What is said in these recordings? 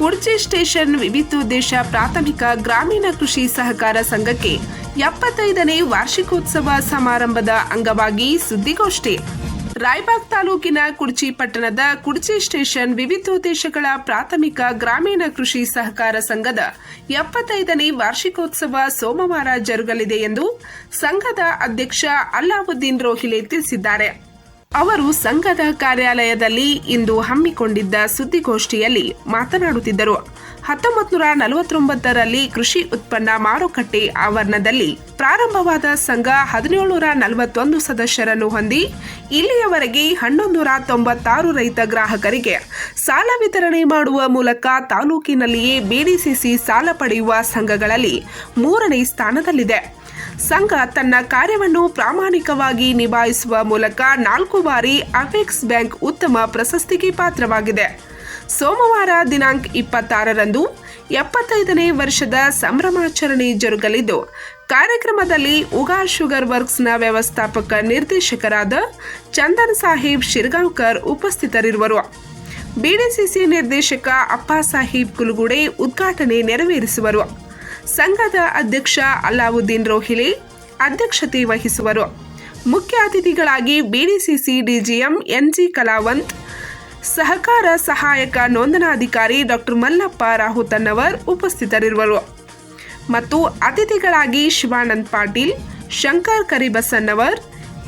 Kudachi station ವಿವಿಧೋದ್ದೇಶ ಪ್ರಾಥಮಿಕ ಗ್ರಾಮೀಣ ಕೃಷಿ ಸಹಕಾರ ಸಂಘಕ್ಕೆ ಎಪ್ಪತ್ತೈದನೇ ವಾರ್ಷಿಕೋತ್ಸವ ಸಮಾರಂಭದ ಅಂಗವಾಗಿ ಸುದ್ದಿಗೋಷ್ಠಿ. ರಾಯಬಾಗ್ ತಾಲೂಕಿನ ಕುರ್ಚಿ ಪಟ್ಟಣದ ಕುರ್ಚಿ ಸ್ಟೇಷನ್ ವಿವಿಧೋದ್ದೇಶಗಳ ಪ್ರಾಥಮಿಕ ಗ್ರಾಮೀಣ ಕೃಷಿ ಸಹಕಾರ ಸಂಘದ ಎಪ್ಪತ್ತೈದನೇ ವಾರ್ಷಿಕೋತ್ಸವ ಸೋಮವಾರ ಜರುಗಲಿದೆ ಎಂದು ಸಂಘದ ಅಧ್ಯಕ್ಷ ಅಲ್ಲಾವುದ್ದೀನ್ ರೋಹಿಲೆ ತಿಳಿಸಿದ್ದಾರೆ. ಅವರು ಸಂಘದ ಕಾರ್ಯಾಲಯದಲ್ಲಿ ಇಂದು ಹಮ್ಮಿಕೊಂಡಿದ್ದ ಸುದ್ದಿಗೋಷ್ಠಿಯಲ್ಲಿ ಮಾತನಾಡುತ್ತಿದ್ದರು. ಹತ್ತೊಂಬತ್ತು ನೂರ ನಲವತ್ತೊಂಬತ್ತರಲ್ಲಿ ಕೃಷಿ ಉತ್ಪನ್ನ ಮಾರುಕಟ್ಟೆ ಆವರಣದಲ್ಲಿ ಪ್ರಾರಂಭವಾದ ಸಂಘ ಹದಿನೇಳುನೂರ ನಲವತ್ತೊಂದು ಸದಸ್ಯರನ್ನು ಹೊಂದಿ, ಇಲ್ಲಿಯವರೆಗೆ ಹನ್ನೊಂದೂರ ತೊಂಬತ್ತಾರು ರೈತ ಗ್ರಾಹಕರಿಗೆ ಸಾಲ ವಿತರಣೆ ಮಾಡುವ ಮೂಲಕ ತಾಲೂಕಿನಲ್ಲಿಯೇ ಬಿಡಿಸಿಸಿ ಸಾಲ ಪಡೆಯುವ ಸಂಘಗಳಲ್ಲಿ ಮೂರನೇ ಸ್ಥಾನದಲ್ಲಿದೆ. ಸಂಘ ತನ್ನ ಕಾರ್ಯವನ್ನು ಪ್ರಾಮಾಣಿಕವಾಗಿ ನಿಭಾಯಿಸುವ ಮೂಲಕ ನಾಲ್ಕು ಬಾರಿ ಅಪೆಕ್ಸ್ ಬ್ಯಾಂಕ್ ಉತ್ತಮ ಪ್ರಶಸ್ತಿಗೆ ಪಾತ್ರವಾಗಿದೆ. ಸೋಮವಾರ ದಿನಾಂಕ ಇಪ್ಪತ್ತಾರರಂದು ಎಪ್ಪತ್ತೈದನೇ ವರ್ಷದ ಸಂಭ್ರಮಾಚರಣೆ ಜರುಗಲಿದ್ದು, ಕಾರ್ಯಕ್ರಮದಲ್ಲಿ ಉಗಾ ಶುಗರ್ ವರ್ಕ್ಸ್ನ ವ್ಯವಸ್ಥಾಪಕ ನಿರ್ದೇಶಕರಾದ ಚಂದನ್ ಸಾಹೇಬ್ ಶಿರ್ಗಾಂವ್ಕರ್ ಉಪಸ್ಥಿತರಿರುವರು. ಬಿಡಿಸಿಸಿ ನಿರ್ದೇಶಕ ಅಪ್ಪಾ ಸಾಹೇಬ್ ಕುಲುಗುಡೆ ಉದ್ಘಾಟನೆ ನೆರವೇರಿಸುವರು. ಸಂಘದ ಅಧ್ಯಕ್ಷ ಅಲ್ಲಾವುದ್ದೀನ್ ರೋಹಿಲಿ ಅಧ್ಯಕ್ಷತೆ ವಹಿಸುವರು. ಮುಖ್ಯ ಅತಿಥಿಗಳಾಗಿ ಬಿಡಿಸಿಸಿ ಡಿಜಿಎಂ ಎನ್ಜಿ ಕಲಾವಂತ್, ಸಹಕಾರ ಸಹಾಯಕ ನೋಂದಣಾಧಿಕಾರಿ ಡಾಕ್ಟರ್ ಮಲ್ಲಪ್ಪ ರಾಹುತನ್ನವರ್ ಉಪಸ್ಥಿತರಿರುವರು. ಮತ್ತು ಅತಿಥಿಗಳಾಗಿ Shivanand Patil, Shankar Karibasannavar,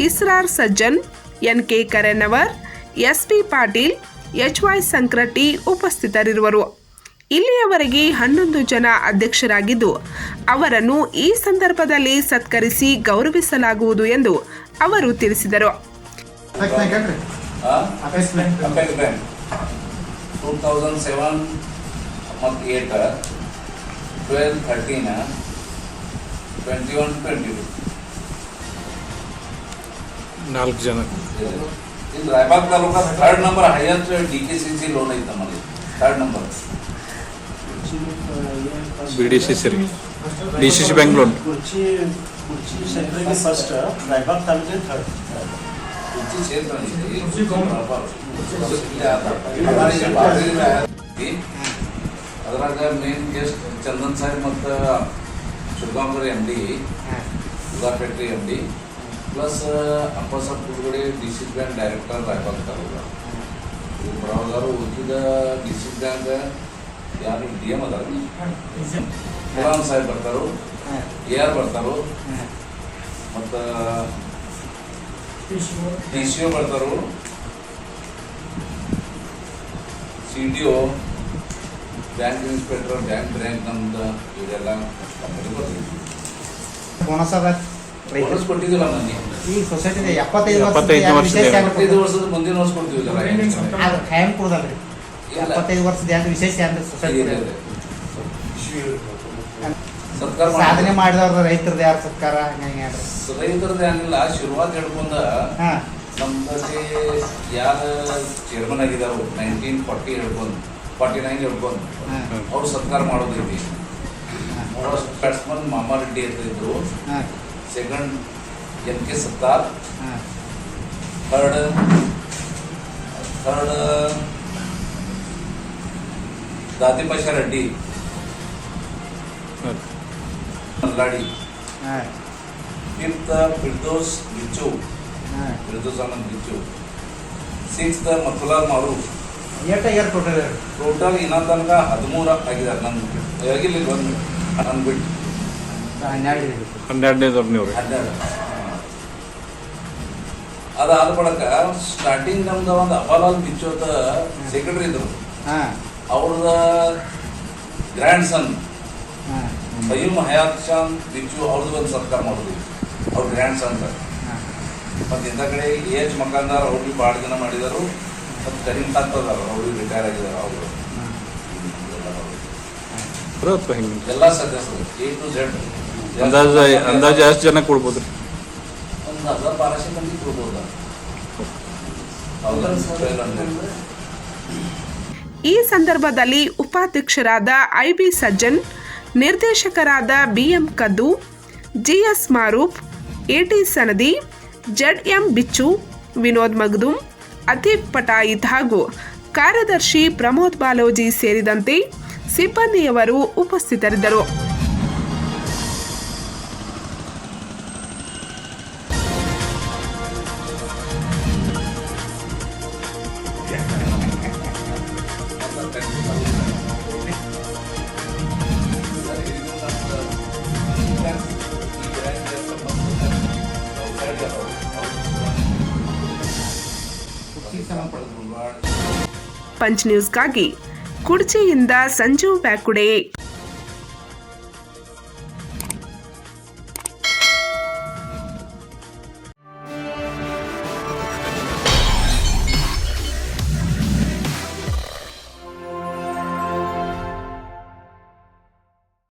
Israr Sajjan N K Karennavar S P Patil, H Y Sankrati ಉಪಸ್ಥಿತರಿರುವರು. ಇಲ್ಲಿಯವರೆಗೆ ಹನ್ನೊಂದು ಜನ ಅಧ್ಯಕ್ಷರಾಗಿದ್ದು ಅವರನ್ನು ಈ ಸಂದರ್ಭದಲ್ಲಿ ಸತ್ಕರಿಸಿ ಗೌರವಿಸಲಾಗುವುದು ಎಂದು ಅವರು ತಿಳಿಸಿದರು. ನಾಲ್ಕು ಜನ. ಇದು Raibag taluka third number highest D K C C loan ಐತೆ ನಮ್ಮಲ್ಲಿ. Third number B D C C ರೀ D C C bank loan ಕುರ್ಚಿ ಕುರ್ಚಿ ಸೆಂಟ್ರಿಗೆ ಫಸ್ಟ್ ರಾಯಬಾಗ್ ತಾಲೂಕಿಗೆ ಥರ್ಡ್ ಕುರ್ಚಿ ಕ್ಷೇತ್ರ ಐತಿ ಪ್ರಾಪರ್ ಅದ್ರಾಗ ಮೇನ್ ಗೆಸ್ಟ್ ಚಂದನ್ ಸಾಹೇಬ್ ಮತ್ತು ಶಿವಗಾಂಬರ್ ಎಂ ಡಿ ಉದಾ factory M D plus Appasab Kulgade D C bank director Raybag ತಾಲೂಕ ಇವ್ರು ಬರೋದಾರು ಉಳಿದ ಡಿ ಸಿ ಬ್ಯಾಂಕ್ ಯಾರು? ಡಿ ಎಂ ಅದಾರ. ಗುಲಾಮ್ ಸಾಹೇಬ್ ಬರ್ತಾರೋ. ಎ ಆರ್ ಬರ್ತಾರೋ. ಮತ್ತು D C O ಬರ್ತಾರು. C D O bank inspector bank ಬ್ರ್ಯಾಂಕ್ ನಮ್ದು ಇವರೆಲ್ಲ ಕಂಪನಿ ಬರ್ತೀವಿ ಬೋನಸ್ ಕೊಟ್ಟಿದ್ದಿಲ್ಲ ನನಗೆ ಈ ಸೊಸೈಟಿ ಎಪ್ಪತ್ತೈದು ವರ್ಷದ ವರ್ಷದ ಇಪ್ಪತ್ತೈದು ವರ್ಷದ ಮುಂದಿನ ವರ್ಷ ಕೊಡ್ತೀವಿ ಖಾಯಂ ಕೊಡೋದಲ್ರಿ. ಎಪ್ಪತ್ತೈದು ವರ್ಷದ ಏನು ವಿಶೇಷ ಅಂದ್ರೆ ಸೊಸೈಟಿ ಸರ್ಕಾರ ಸಾಧನೆ ಮಾಡಿದವ್ರ ರೈತರದ ಯಾರು ಸರ್ಕಾರ ಹಂಗೆ ಹೇಳ್ರಿ ರೈತರದ್ದು ಏನಿಲ್ಲ ಶುರುವಾತ್ ಹಿಡ್ಕೊಂಡ ಹಾ. ನಮ್ಮಲ್ಲಿ ಯಾರು ಚೇರ್ಮನ್ ಆಗಿದಾರು ನೈನ್ಟೀನ್ ಫಾರ್ಟಿ ಹಿಡ್ಕೊಂಡು ಫಾರ್ಟಿ ನೈನ್ ಹಿಡ್ಕೊಂಡು ಅವ್ರು ಸತ್ಕಾರ ಮಾಡೋದೈತಿ ಫಸ್ಟ್ ಬ್ಯಾಟ್ಸ್ಮನ್ ಮಾಮಾ ರೆಡ್ಡಿ ಅಂತ ಇದ್ರು. ಹಾ. Second N K Sattar. ಹಾ. ಥರ್ಡ್ ಥರ್ಡ್ ಮಲ್ಲಾಡಿ ಹಾ. ಫಿಫ್ತ್ ಫಿರ್ದೋಸ್ ಬಿಚ್ಚು ಹಾ. ಫಿರ್ದೋಸ್ ಆನಂದ್ ಬಿಚ್ಚು ಸಿಕ್ಸ್ತ್ ಮಥುಲಾಲ್ ಮಾರು. ಏಟ ಇಯರ್ ಟೋಟಲ್ ಟೋಟಲ್ ಇನ್ನ ತನಕ ಹದಿಮೂರ ಆಗಿದ್ದಾರೆ ನನ್ನ ಆಗಿಲ್ಲ ಒಂದು ನನ್ನ ಬಿಟ್ಟು. ಹನ್ನೆರಡು ಹನ್ನೆರಡನೇ ಹನ್ನೆರಡನೇದವ್ರು ನೀವು. ರೀ ಹನ್ನೆರಡು. ಅದಾದ ಬಳಿಕ ಸ್ಟಾರ್ಟಿಂಗ್ ನಮ್ದು ಒಂದು ಅಬಲಾಲ್ ಬಿಚ್ಚೋತ ಸೆಕ್ರೆಟರಿ ಇದ್ರು. ಹಾ. ಅವ್ರದ ಗ್ರ್ಯಾಂಡ್ ಸನ್ ಹಾ ಬಯ್ಯೂಮ್ ಹಯಾತ್ ಶಾನ್ ಬಿಚ್ಚು ಅವ್ರದ್ದು ಒಂದು ಸತ್ಕಾರ ಮಾಡೋದು. ಅವ್ರ ಗ್ರ್ಯಾಂಡ್ ಸನ್ ಸರ್ ಮತ್ತು ಇಂಥ ಕಡೆ ಏಜ್ ಎಚ್ ಮಕಾಂದಾರ್ ಅವ್ರಿಗೆ ಭಾಳ ಜನ ಮಾಡಿದರು. ಮತ್ತು ಕಡಿಮೆ ತಾಕ್ತದಾರ ಅವ್ರಿಗೆ ಅವ್ರು. ರಿಟೈರ್ ಆಗಿದ್ದಾರೆ ಅವರು ಎಲ್ಲ ಸದಸ್ಯರು ಎ ಟು ಝೆಡ್ ಅಂದಾಜು ಅಂದಾಜು ಎಷ್ಟು ಜನ ಕೊಡ್ಬೋದು ರೀ ಒಂದು ಹಜಾರ್ ಬಾರಶೆ ಮಂದಿ ಕೊಡ್ಬೋದ. ಈ ಸಂದರ್ಭದಲ್ಲಿ ಉಪಾಧ್ಯಕ್ಷರಾದ ಐ ಬಿ ಸಜ್ಜನ್, ನಿರ್ದೇಶಕರಾದ B M Kaddu G S Maroop A T Sanadi Z M Bichchu, Vinod Magdum Atiq ಪಟಾಯಿತ್ ಹಾಗೂ ಕಾರ್ಯದರ್ಶಿ ಪ್ರಮೋದ್ ಬಾಲೋಜಿ ಸೇರಿದಂತೆ ಸಿಬ್ಬಂದಿಯವರು ಉಪಸ್ಥಿತರಿದ್ದರು. ಪಂಚ್ ನ್ಯೂಸ್ಗಾಗಿ ಕುರ್ಚಿಯಿಂದ ಸಂಜು ಬ್ಯಾಕುಡೆ